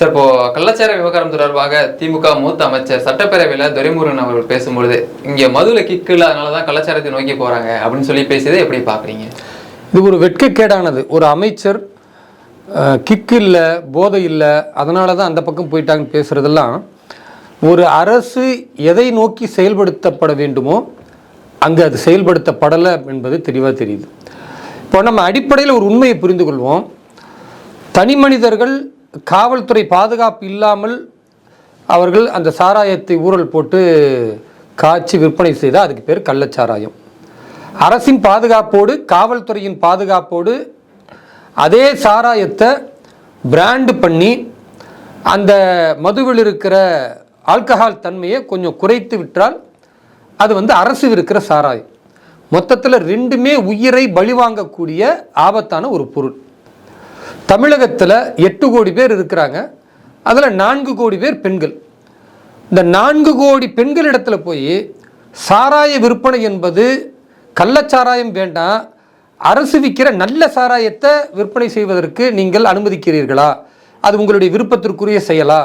Sir இப்போ கள்ளச்சார விவகாரம் தொடர்பாக திமுக மூத்த அமைச்சர் சட்டப்பேரவையில் துரைமுருகன் அவர்கள் பேசும்பொழுது இங்க மதுல கிக்கு இல்லாதனால தான் கள்ளச்சாரத்தை நோக்கி போறாங்க அப்படின்னு சொல்லி பேசியதை எப்படி பாக்குறீங்க இது ஒரு வெட்கக்கேடானது. ஒரு அமைச்சர் கிக்கு இல்லை போதை இல்லை அதனால தான் அந்த பக்கம் போயிட்டாங்கன்னு பேசுகிறதெல்லாம் ஒரு அரசு எதை நோக்கி செயல்படுத்தப்பட வேண்டுமோ அங்கே அது செயல்படுத்தப்படலை என்பது தெளிவாக தெரியுது. இப்போ நம்ம அடிப்படையில் ஒரு உண்மையை புரிந்து கொள்வோம். தனி மனிதர்கள் காவல்துறை பாதுகாப்பு இல்லாமல் அவர்கள் அந்த சாராயத்தை ஊறல் போட்டு காய்ச்சி விற்பனை செய்தால் அதுக்கு பேர் கள்ளச்சாராயம். அரசின் பாதுகாப்போடு காவல்துறையின் பாதுகாப்போடு அதே சாராயத்தை பிராண்டு பண்ணி அந்த மதுவில் இருக்கிற ஆல்கஹால் தன்மையை கொஞ்சம் குறைத்து விட்டால் அது வந்து அரசு இருக்கிற சாராயம். மொத்தத்தில் ரெண்டுமே உயிரை பழிவாங்கக்கூடிய ஆபத்தான ஒரு பொருள். தமிழகத்தில் எட்டு கோடி பேர் இருக்கிறாங்க. அதில் நான்கு கோடி பேர் பெண்கள். இந்த நான்கு கோடி பெண்களிடத்தில் போய் சாராய விற்பனை என்பது கள்ளச்சாராயம் வேண்டாம். அரசு விற்கிற நல்ல சாராயத்தை விற்பனை செய்வதற்கு நீங்கள் அனுமதிக்கிறீர்களா? அது உங்களுடைய விருப்பத்திற்குரிய செயலா?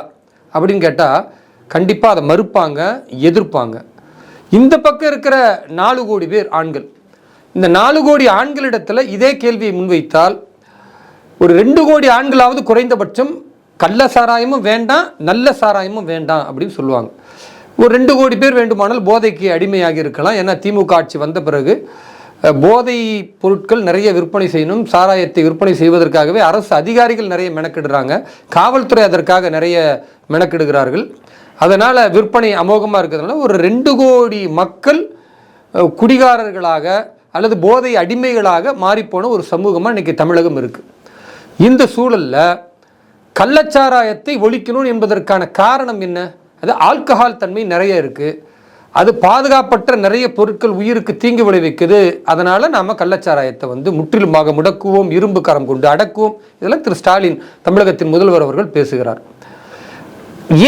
அப்படின்னு கேட்டால் கண்டிப்பாக அதை மறுப்பாங்க எதிர்ப்பாங்க. இந்த பக்கம் இருக்கிற நாலு கோடி பேர் ஆண்கள். இந்த நாலு கோடி ஆண்களிடத்தில் இதே கேள்வியை முன்வைத்தால் ஒரு ரெண்டு கோடி ஆண்களாவது குறைந்தபட்சம் கள்ள சாராயமும் வேண்டாம் நல்ல சாராயமும் வேண்டாம் அப்படின்னு சொல்லுவாங்க. ஒரு ரெண்டு கோடி பேர் வேண்டுமானால் போதைக்கு அடிமையாகி இருக்கலாம். ஏன்னா திமுக ஆட்சி வந்த பிறகு போதை பொருட்கள் நிறைய விற்பனை செய்யணும். சாராயத்தை விற்பனை செய்வதற்காகவே அரசு அதிகாரிகள் நிறைய மெனக்கிடுறாங்க. காவல்துறை அதற்காக நிறைய மெனக்கிடுகிறார்கள். அதனால் விற்பனை அமோகமாக இருக்கிறதுனால ஒரு ரெண்டு கோடி மக்கள் குடிகாரர்களாக அல்லது போதை அடிமைகளாக மாறிப்போன ஒரு சமூகமாக இன்னைக்கு தமிழகம் இருக்குது இந்த சூழலில் கள்ளச்சாராயத்தை ஒழிக்கணும் என்பதற்கான காரணம் என்ன? அது ஆல்கஹால் தன்மை நிறைய இருக்குது அது பாதுகாப்பற்ற நிறைய பொருட்கள் உயிருக்கு தீங்கு விளைவிக்குது. அதனால் நாம் கள்ளச்சாராயத்தை வந்து முற்றிலுமாக முடக்குவோம் இரும்பு கரம் கொண்டு அடக்குவோம். இதெல்லாம் திரு ஸ்டாலின் தமிழகத்தின் முதல்வர் அவர்கள் பேசுகிறார்.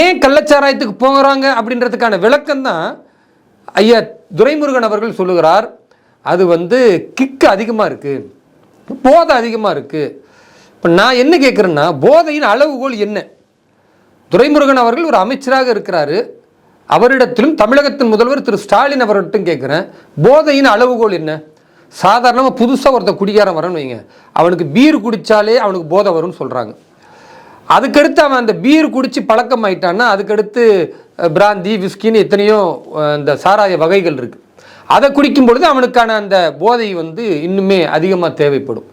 ஏன் கள்ளச்சாராயத்துக்கு போகிறாங்க அப்படின்றதுக்கான விளக்கம் தான் ஐயா துரைமுருகன் அவர்கள் சொல்லுகிறார். அது வந்து கிக்கு அதிகமாக இருக்குது போதை அதிகமாக இருக்குது இப்போ நான் என்ன கேட்குறேன்னா போதையின் அளவுகோல் என்ன? துரைமுருகன் அவர்கள் ஒரு அமைச்சராக இருக்கிறாரு. அவரிடத்திலும் தமிழகத்தின் முதல்வர் திரு ஸ்டாலின் அவர்கிட்டும் கேட்குறேன் போதையின் அளவுகோல் என்ன? சாதாரணமாக புதுசாக ஒருத்தன் குடிகாரம் வரன்னு வைங்க. அவனுக்கு பீர் குடித்தாலே அவனுக்கு போதை வரும்னு சொல்கிறாங்க அதுக்கடுத்து அவன் அந்த பீர் குடித்து பழக்கம் ஆயிட்டான்னா அதுக்கடுத்து பிராந்தி விஸ்கின்னு எத்தனையோ இந்த சாராய வகைகள் இருக்குது அதை குடிக்கும் பொழுது அவனுக்கான அந்த போதை வந்து இன்னுமே அதிகமாக தேவைப்படும்.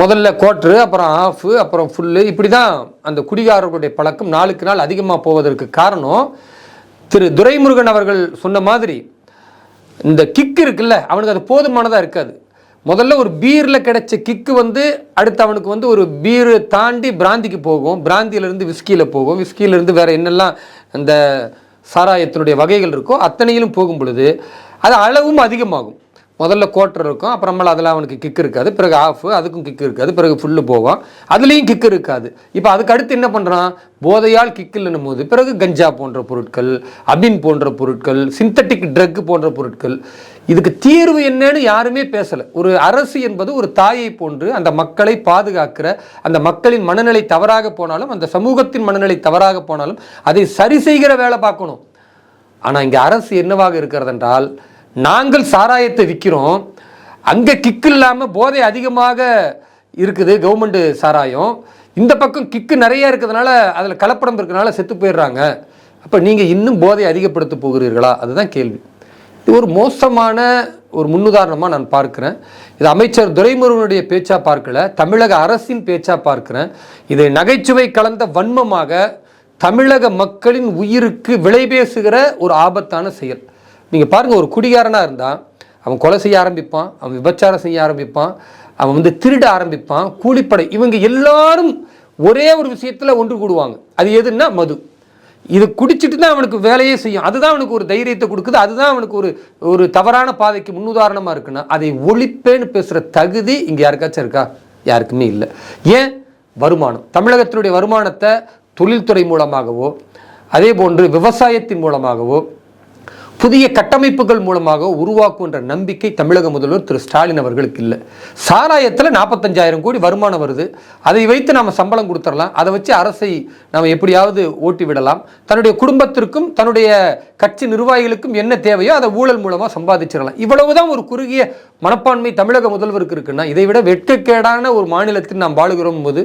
முதல்ல கோட்ரு அப்புறம் ஆஃபு அப்புறம் ஃபுல்லு இப்படி தான் அந்த குடிகாரர்களுடைய பழக்கம் நாளுக்கு நாள் அதிகமாக போவதற்கு காரணம் திரு துரைமுருகன் அவர்கள் சொன்ன மாதிரி இந்த கிக்கு இருக்குல்ல அவனுக்கு அது போதுமானதாக இருக்காது. முதல்ல ஒரு பீரில் கிடைச்ச கிக்கு வந்து அடுத்து அவனுக்கு வந்து ஒரு பீரு தாண்டி பிராந்திக்கு போகும். பிராந்தியிலேருந்து விஸ்கியில் போகும். விஸ்கியிலேருந்து வேறு என்னெல்லாம் அந்த சாராயத்தினுடைய வகைகள் இருக்கோ அத்தனையிலும் போகும் பொழுது அது அளவும் அதிகமாகும். முதல்ல கோட்டர் இருக்கும் அப்புறமேல அதில் அவனுக்கு கிக் இருக்காது. பிறகு ஆஃப் அதுக்கும் கிக் இருக்காது. பிறகு ஃபுல்லு போகும். அதுலேயும் கிக் இருக்காது. இப்போ அதுக்கு அடுத்து என்ன பண்ணுறான் போதையால் கிக் இல்லைன்னும் போது பிறகு கஞ்சா போன்ற பொருட்கள் அபின் போன்ற பொருட்கள் சிந்தட்டிக் ட்ரக் போன்ற பொருட்கள். இதுக்கு தீர்வு என்னன்னு யாருமே பேசலை. ஒரு அரசு என்பது ஒரு தாயை போன்று அந்த மக்களை பாதுகாக்கிற அந்த மக்களின் மனநிலை தவறாக போனாலும் அந்த சமூகத்தின் மனநிலை தவறாக போனாலும் அதை சரி செய்கிற வேலை பார்க்கணும். ஆனால் இங்கே அரசு என்னவாக இருக்கிறது என்றால் நாங்கள் சாராயத்தை விற்கிறோம் அங்கே கிக்கு இல்லாமல் போதை அதிகமாக இருக்குது கவர்மெண்ட் சாராயம். இந்த பக்கம் கிக்கு நிறைய இருக்கிறதுனால அதில் கலப்படம் இருக்கிறதுனால செத்து போயிடுறாங்க. அப்போ நீங்கள் இன்னும் போதை அதிகப்படுத்த போகிறீர்களா? அதுதான் கேள்வி. இது ஒரு மோசமான ஒரு முன்னுதாரணமாக நான் பார்க்குறேன். இது அமைச்சர் துரைமுருகனுடைய பேச்சா பார்க்கல தமிழக அரசின் பேச்சா பார்க்குறேன். இது நகைச்சுவை கலந்த வன்மமாக தமிழக மக்களின் உயிருக்கு விலை பேசுகிற ஒரு ஆபத்தான செயல். நீங்கள் பாருங்கள் ஒரு குடிகாரனாக இருந்தால் அவன் கொலை செய்ய ஆரம்பிப்பான் அவன் விபச்சாரம் செய்ய ஆரம்பிப்பான் அவன் வந்து திருட ஆரம்பிப்பான் கூலிப்படை இவங்க எல்லாரும் ஒரே ஒரு விஷயத்தில் ஒன்று கூடுவாங்க. அது எதுன்னா மது. இது குடிச்சிட்டு தான் அவனுக்கு வேலையே செய்யும். அதுதான் அவனுக்கு ஒரு தைரியத்தை கொடுக்குது. அதுதான் அவனுக்கு ஒரு ஒரு தவறான பாதைக்கு முன்னுதாரணமாக இருக்குன்னா அதை ஒழிப்பேன்னு பேசுகிற தகுதி இங்கே யாருக்காச்சும் இருக்கா? யாருக்குமே இல்லை. ஏன்? வருமானம். தமிழகத்தினுடைய வருமானத்தை தொழில்துறை மூலமாகவோ அதே போன்று விவசாயத்தின் மூலமாகவோ புதிய கட்டமைப்புகள் மூலமாக உருவாக்குன்ற நம்பிக்கை தமிழக முதல்வர் திரு ஸ்டாலின் அவர்களுக்கு இல்லை. சாராயத்தில் நாற்பத்தஞ்சாயிரம் கோடி வருமானம் வருது. அதை வைத்து நாம் சம்பளம் கொடுத்துடலாம் அதை வச்சு அரசை நாம் எப்படியாவது ஓட்டி விடலாம். தன்னுடைய குடும்பத்திற்கும் தன்னுடைய கட்சி நிர்வாகிகளுக்கும் என்ன தேவையோ அதை ஊழல் மூலமாக சம்பாதிச்சிடலாம் இவ்வளவுதான் ஒரு குறுகிய மனப்பான்மை தமிழக முதல்வருக்கு இருக்குன்னா இதை விட வெட்கக்கேடான ஒரு மாநிலத்தில் நாம் வாழுகிறோம் போது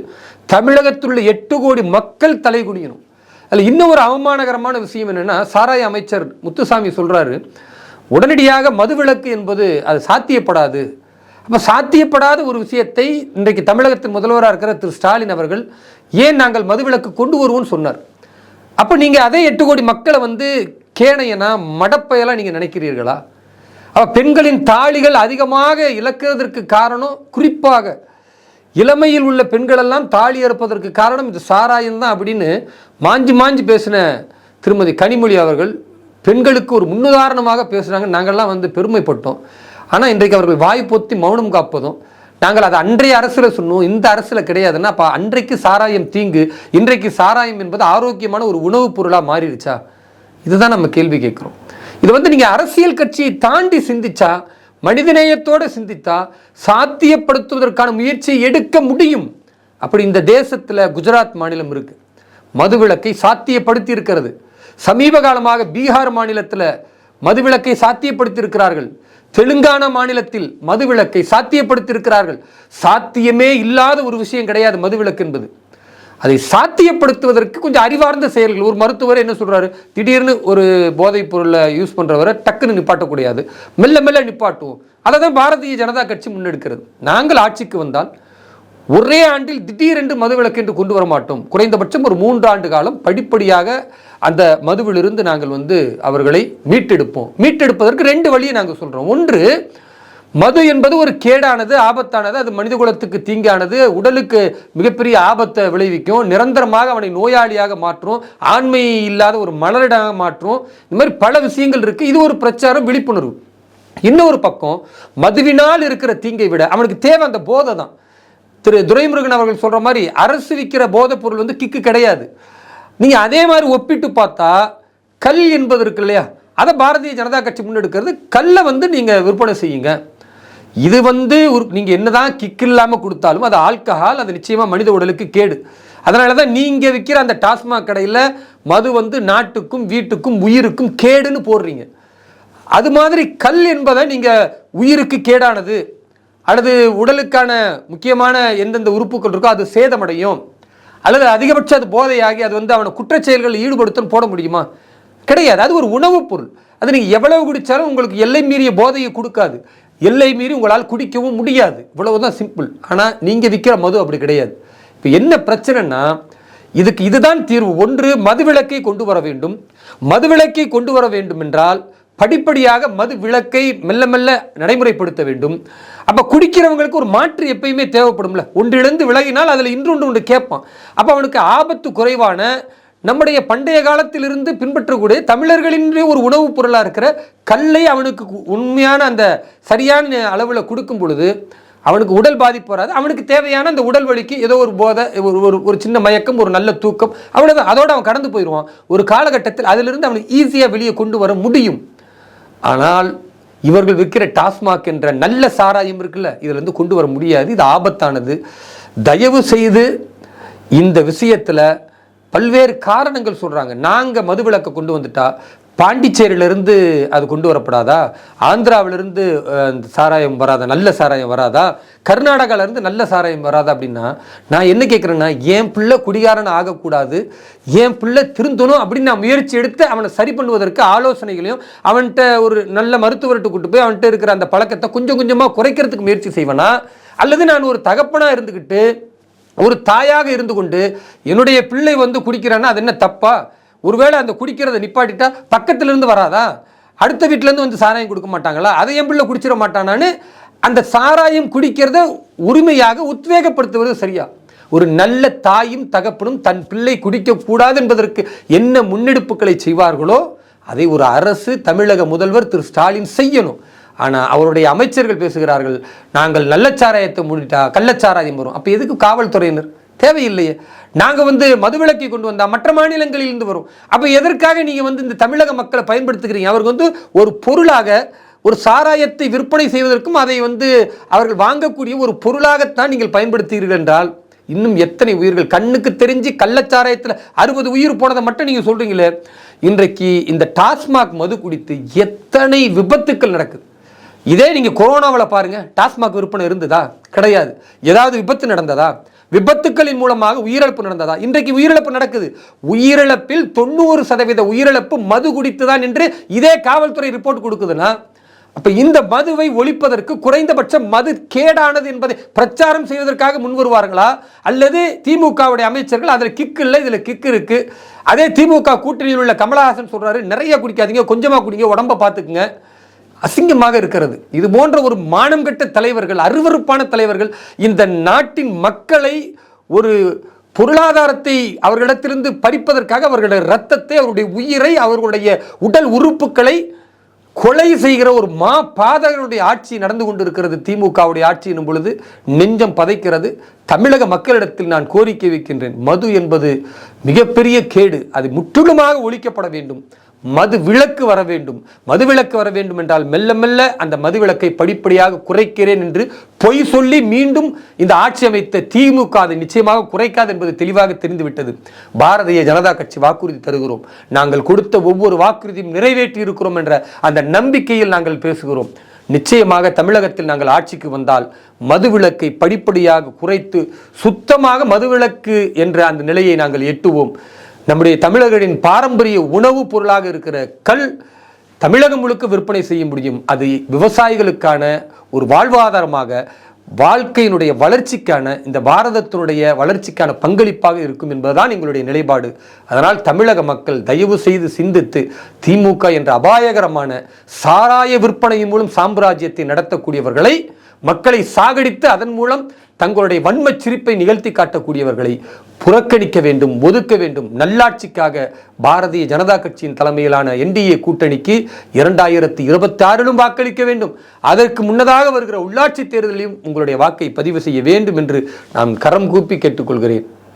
தமிழகத்தில் உள்ள எட்டு கோடி மக்கள் தலைகுனியணும் அதில் இன்னும் ஒரு அவமானகரமான விஷயம் என்னென்னா சாராய அமைச்சர் முத்துசாமி சொல்கிறாரு உடனடியாக மதுவிலக்கு என்பது அது சாத்தியப்படாது. அப்போ சாத்தியப்படாத ஒரு விஷயத்தை இன்றைக்கு தமிழகத்தின் முதல்வராக இருக்கிற திரு ஸ்டாலின் அவர்கள் ஏன் நாங்கள் மதுவிலக்கு கொண்டு வருவோம்னு சொன்னார். அப்போ நீங்கள் அதே எட்டு கோடி மக்களை வந்து கேணையனா மடப்பையெல்லாம் நீங்கள் நினைக்கிறீர்களா? அப்போ பெண்களின் தாளிகள் அதிகமாக இழக்கிறதற்கு காரணம் குறிப்பாக இளமையில் உள்ள பெண்களெல்லாம் தாலி அறுப்பதற்கு காரணம் இது சாராயம் தான் அப்படின்னு மாஞ்சி மாஞ்சி பேசின திருமதி கனிமொழி அவர்கள் பெண்களுக்கு ஒரு முன்னுதாரணமாக பேசுகிறாங்க நாங்கள்லாம் வந்து பெருமைப்பட்டோம். ஆனால் இன்றைக்கு அவர்கள் வாய் பொத்தி மௌனம் காப்பதும் நாங்கள் அதை அன்றைய அரசில் சொன்னோம் இந்த அரசில் கிடையாதுன்னா அப்போ அன்றைக்கு சாராயம் தீங்கு இன்றைக்கு சாராயம் என்பது ஆரோக்கியமான ஒரு உணவுப் பொருளாக மாறிடுச்சா? இதுதான் நம்ம கேள்வி கேட்குறோம். இது வந்து நீங்கள் அரசியல் கட்சியை தாண்டி சிந்திச்சா மனிதநேயத்தோடு சிந்தித்தா சாத்தியப்படுத்துவதற்கான முயற்சியை எடுக்க முடியும். அப்படி இந்த தேசத்தில் குஜராத் மாநிலம் இருக்கு. மதுவிலக்கை சாத்தியப்படுத்தி இருக்கிறது சமீப காலமாக பீகார் மாநிலத்தில் மதுவிலக்கை சாத்தியப்படுத்தி இருக்கிறார்கள் தெலுங்கானா மாநிலத்தில் மதுவிலக்கை சாத்தியப்படுத்தி இருக்கிறார்கள் சாத்தியமே இல்லாத ஒரு விஷயம் கிடையாது மதுவிலக்கு என்பது. அதை சாத்தியப்படுத்துவதற்கு கொஞ்சம் அறிவார்ந்த செயல்கள். ஒரு மருத்துவர் என்ன சொல்கிறாரு திடீர்னு ஒரு போதைப் பொருளை யூஸ் பண்ணுறவரை டக்குன்னு நிப்பாட்டக்கூடாது மெல்ல மெல்ல நிப்பாட்டுவோம். அதை தான் பாரதிய ஜனதா கட்சி முன்னெடுக்கிறது. நாங்கள் ஆட்சிக்கு வந்தால் ஒரே ஆண்டில் திடீரென்று மதுவிலக்கு என்று கொண்டு வர மாட்டோம். குறைந்தபட்சம் ஒரு மூன்று ஆண்டு காலம் படிப்படியாக அந்த மதுவிலிருந்து நாங்கள் வந்து அவர்களை மீட்டெடுப்போம். மீட்டெடுப்பதற்கு ரெண்டு வழியை நாங்கள் சொல்கிறோம் ஒன்று மது என்பது ஒரு கேடானது ஆபத்தானது. அது மனித குலத்துக்கு தீங்கானது. உடலுக்கு மிகப்பெரிய ஆபத்தை விளைவிக்கும். நிரந்தரமாக அவனை நோயாளியாக மாற்றும். ஆண்மை இல்லாத ஒரு மலரிடாக மாற்றும். இந்த மாதிரி பல விஷயங்கள் இருக்கு. இது ஒரு பிரச்சாரம் விழிப்புணர்வு. இன்னொரு பக்கம் மதுவினால் இருக்கிற தீங்கை விட அவனுக்கு தேவை அந்த போதை தான். திரு துரைமுருகன் அவர்கள் சொல்ற மாதிரி அரசு விற்கிற போதைப் பொருள் வந்து கிக்கு கிடையாது. நீங்க அதே மாதிரி ஒப்பிட்டு பார்த்தா கல் என்பது இருக்கு இல்லையா? அதை பாரதிய ஜனதா கட்சி முன்னெடுக்கிறது. கல்லை வந்து நீங்க விற்பனை செய்யுங்க. இது வந்து ஒரு நீங்கள் என்னதான் கிக் இல்லாமல் கொடுத்தாலும் அது ஆல்கஹால் அது நிச்சயமாக மனித உடலுக்கு கேடு. அதனால தான் நீங்கள் விற்கிற அந்த டாஸ்மாக் கடையில் மது வந்து நாட்டுக்கும் வீட்டுக்கும் உயிருக்கும் கேடுன்னு போடுறீங்க. அது மாதிரி கல் என்பதை நீங்கள் உயிருக்கு கேடானது. அல்லது உடலுக்கான முக்கியமான எந்தெந்த உறுப்புகள் இருக்கோ அது சேதமடையும். அல்லது அதிகபட்சம் அது போதையாகி அது வந்து அவனை குற்றச்செயல்களில் ஈடுபடுத்தன்னு போட முடியுமா? கிடையாது. அது ஒரு உணவுப் பொருள். அது நீங்கள் எவ்வளவு குடித்தாலும் உங்களுக்கு எல்லை மீறிய போதையை கொடுக்காது. எல்லை மீறி உங்களால் குடிக்கவும் முடியாது. இவ்வளவுதான் சிம்பிள் ஆனால் நீங்கள் விற்கிற மது அப்படி கிடையாது. இப்போ என்ன பிரச்சனைனா இதுக்கு இதுதான் தீர்வு. ஒன்று மதுவிலக்கை கொண்டு வர வேண்டும். மதுவிலக்கை கொண்டு வர வேண்டும் என்றால் படிப்படியாக மது விளக்கை மெல்ல மெல்ல நடைமுறைப்படுத்த வேண்டும். அப்போ குடிக்கிறவங்களுக்கு ஒரு மாற்று எப்பயுமே தேவைப்படும்ல. ஒன்றிலிருந்து விலகினால் அதில் இன்றொன்று ஒன்று கேட்பான். அப்போ அவனுக்கு ஆபத்து குறைவான நம்முடைய பண்டைய காலத்திலிருந்து பின்பற்றக்கூடிய தமிழர்களின் ஒரு உணவுப் பொருளாக இருக்கிற கல்லை அவனுக்கு உண்மையான அந்த சரியான அளவில் கொடுக்கும் பொழுது அவனுக்கு உடல் பாதிப்பு வராது. அவனுக்கு தேவையான அந்த உடல் வலிக்கு ஏதோ ஒரு போதை ஒரு ஒரு ஒரு சின்ன மயக்கம் ஒரு நல்ல தூக்கம் அவ்வளோதான் அதோடு அவன் கடந்து போயிடுவான் ஒரு காலகட்டத்தில் அதிலிருந்து அவனுக்கு ஈஸியாக வெளியே கொண்டு வர முடியும். ஆனால் இவர்கள் விற்கிற டாஸ்மாக் என்ற நல்ல சாராயம் இருக்குல்ல இதுலேருந்து கொண்டு வர முடியாது. இது ஆபத்தானது. தயவு செய்து இந்த விஷயத்தில் பல்வேறு காரணங்கள் சொல்கிறாங்க நாங்கள் மதுவிலக்கை கொண்டு வந்துட்டா பாண்டிச்சேரியிலிருந்து அது கொண்டு வரப்படாதா? ஆந்திராவிலிருந்து அந்த சாராயம் வராதா? நல்ல சாராயம் வராதா? கர்நாடகால இருந்து நல்ல சாராயம் வராதா அப்படின்னா நான் என்ன கேட்குறேன்னா என் பிள்ளை குடிகாரன் ஆகக்கூடாது. என் பிள்ளை திருந்தணும் அப்படின்னு நான் முயற்சி எடுத்து அவனை சரி பண்ணுவதற்கு ஆலோசனைகளையும் அவன்கிட்ட ஒரு நல்ல மருத்துவர்கிட்ட கூட்டு போய் அவன்கிட்ட இருக்கிற அந்த பழக்கத்தை கொஞ்சம் கொஞ்சமாக குறைக்கிறதுக்கு முயற்சி செய்வேனா? அல்லது நான் ஒரு தகப்பனாக இருந்துக்கிட்டு ஒரு தாயாக இருந்து கொண்டு என்னுடைய பிள்ளை வந்து குடிக்கிறான்னா அது என்ன தப்பா? ஒருவேளை அந்த குடிக்கிறத நிப்பாட்டிட்டா பக்கத்துல இருந்து வராதா? அடுத்த வீட்டிலேருந்து வந்து சாராயம் கொடுக்க மாட்டாங்களா? அதை என் பிள்ளை குடிச்சிட மாட்டானான்னு அந்த சாராயம் குடிக்கிறத உரிமையாக உத்வேகப்படுத்துவது சரியா? ஒரு நல்ல தாயும் தகப்பனும் தன் பிள்ளை குடிக்கக்கூடாது என்பதற்கு என்ன முன்னெடுப்புகளை செய்வார்களோ அதை ஒரு அரசு தமிழக முதல்வர் திரு ஸ்டாலின் செய்யணும். ஆனால் அவருடைய அமைச்சர்கள் பேசுகிறார்கள் நாங்கள் நல்ல சாராயத்தை மூடிட்டா கள்ளச்சாராயம் வரும். அப்போ எதுக்கு காவல்துறையினர்? தேவையில்லையே. நாங்கள் வந்து மதுவிலக்கை கொண்டு வந்தால் மற்ற மாநிலங்களில் இருந்து வரும். அப்போ எதற்காக நீங்கள் வந்து இந்த தமிழக மக்களை பயன்படுத்துகிறீங்க? அவருக்கு வந்து ஒரு பொருளாக ஒரு சாராயத்தை விற்பனை செய்வதற்கும் அதை வந்து அவர்கள் வாங்கக்கூடிய ஒரு பொருளாகத்தான் நீங்கள் பயன்படுத்துகிறீர்கள் என்றால் இன்னும் எத்தனை உயிர்கள்? கண்ணுக்கு தெரிஞ்சு கள்ளச்சாராயத்தில் அறுபது உயிர் போனதை மட்டும் நீங்கள் சொல்கிறீங்களே இன்றைக்கு இந்த டாஸ்மாக் மது குடித்து எத்தனை விபத்துக்கள் நடக்குது? இதே நீங்கள் கொரோனாவில் பாருங்கள் டாஸ்மாக் விற்பனை இருந்ததா? கிடையாது. ஏதாவது விபத்து நடந்ததா? விபத்துக்களின் மூலமாக உயிரிழப்பு நடந்ததா? இன்றைக்கு உயிரிழப்பு நடக்குது. உயிரிழப்பில் தொண்ணூறு சதவீத உயிரிழப்பு மது குடித்துதான் என்று இதே காவல்துறை ரிப்போர்ட் கொடுக்குதுன்னா அப்போ இந்த மதுவை ஒழிப்பதற்கு குறைந்தபட்சம் மது கேடானது என்பதை பிரச்சாரம் செய்வதற்காக முன் வருவார்களா? அல்லது திமுகவுடைய அமைச்சர்கள் அதில் கிக்கு இல்லை இதில் கிக்கு இருக்குது அதே திமுக கூட்டணியில் உள்ள கமலஹாசன் சொல்கிறாரு நிறைய குடிக்காதீங்க கொஞ்சமாக குடிங்க உடம்ப பார்த்துக்குங்க அசிங்கமாக இருக்கிறது. இது போன்ற ஒரு மானம் கெட்ட தலைவர்கள் அருவருப்பான தலைவர்கள் இந்த நாட்டின் மக்களை ஒரு பொருளாதாரத்தை அவர்களிடத்திலிருந்து பறிப்பதற்காக அவர்களுடைய ரத்தத்தை அவருடைய உயிரை அவர்களுடைய உடல் உறுப்புகளை கொலை செய்கிற ஒரு மா பாதகனுடைய ஆட்சி நடந்து கொண்டிருக்கிறது. திமுகவுடைய ஆட்சி எனும் பொழுது நெஞ்சம் பதைக்கிறது. தமிழக மக்களிடத்தில் நான் கோரிக்கை வைக்கின்றேன். மது என்பது மிகப்பெரிய கேடு. அது முற்றிலுமாக ஒழிக்கப்பட வேண்டும். மது விளக்கு வர வேண்டும். மது விளக்கு வர வேண்டும் என்றால் மெல்ல மெல்ல அந்த மது விளக்கை படிப்படியாக குறைக்கிறேன் என்று பொய் சொல்லி மீண்டும் இந்த ஆட்சி அமைத்த திமுக அதை நிச்சயமாக குறைக்காது என்பது தெளிவாக தெரிந்துவிட்டது. பாரதிய ஜனதா கட்சி வாக்குறுதி தருகிறோம். நாங்கள் கொடுத்த ஒவ்வொரு வாக்குறுதியும் நிறைவேற்றி இருக்கிறோம் என்ற அந்த நம்பிக்கையில் நாங்கள் பேசுகிறோம். நிச்சயமாக தமிழகத்தில் நாங்கள் ஆட்சிக்கு வந்தால் மதுவிலக்கை படிப்படியாக குறைத்து சுத்தமாக மதுவிலக்கு என்ற அந்த நிலையை நாங்கள் எட்டுவோம். நம்முடைய தமிழர்களின் பாரம்பரிய உணவுப் பொருளாக இருக்கிற கல் தமிழகம் முழுக்க விற்பனை செய்ய முடியும். அது விவசாயிகளுக்கான ஒரு வாழ்வாதாரமாக வாழ்க்கையினுடைய வளர்ச்சிக்கான இந்த பாரதத்தினுடைய வளர்ச்சிக்கான பங்களிப்பாக இருக்கும் என்பதுதான் எங்களுடைய நிலைப்பாடு. அதனால் தமிழக மக்கள் தயவு செய்து சிந்தித்து திமுக என்ற அபாயகரமான சாராய விற்பனையின் மூலம் சாம்ராஜ்யத்தை நடத்தக்கூடியவர்களை மக்களை சாகடித்து அதன் மூலம் தங்களுடைய வன்மச் சிரிப்பை நிகழ்த்தி காட்டக்கூடியவர்களை புறக்கணிக்க வேண்டும் ஒதுக்க வேண்டும். நல்லாட்சிக்காக பாரதிய ஜனதா கட்சியின் தலைமையிலான என்டிஏ கூட்டணிக்கு இரண்டாயிரத்தி இருபத்தி ஆறிலும் வாக்களிக்க வேண்டும். அதற்கு முன்னதாக வருகிற உள்ளாட்சி தேர்தலிலும் உங்களுடைய வாக்கை பதிவு செய்ய வேண்டும் என்று நான் கரம் கூப்பி கேட்டுக்கொள்கிறேன்.